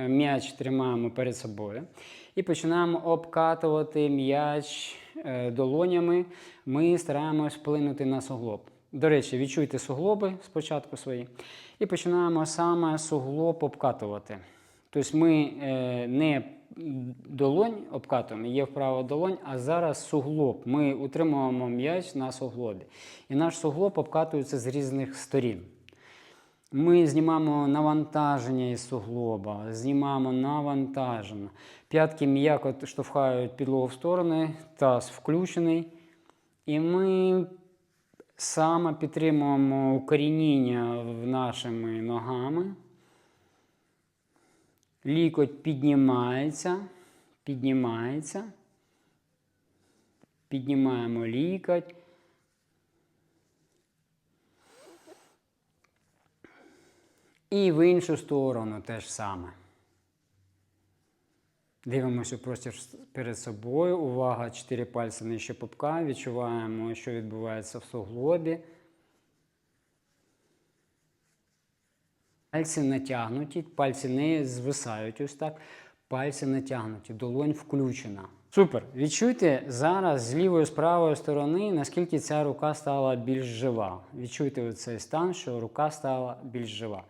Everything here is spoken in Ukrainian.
е, м'яч тримаємо перед собою і починаємо обкатувати м'яч е, долонями. Ми стараємось вплинути на суглоб. До речі, відчуйте суглоби спочатку свої. І починаємо саме суглоб обкатувати. Тобто ми е, не долонь обкатуємо, є вправо долонь, а зараз суглоб. Ми утримуємо м'яч на суглобі. І наш суглоб обкатується з різних сторін. Ми знімаємо навантаження із суглоба, знімаємо навантаження. П'ятки м'яко штовхають підлогу в сторони, таз включений. І ми саме підтримуємо укорінення нашими ногами. Лікоть піднімається, піднімається. Піднімаємо лікоть. І в іншу сторону теж саме. Дивимося простір перед собою. Увага, чотири пальці нижче пупка. Відчуваємо, що відбувається в суглобі. Пальці натягнуті, пальці не звисають ось так. Пальці натягнуті, долонь включена. Супер. Відчуйте зараз з лівої з правої сторони, наскільки ця рука стала більш жива. Відчуйте цей стан, що рука стала більш жива.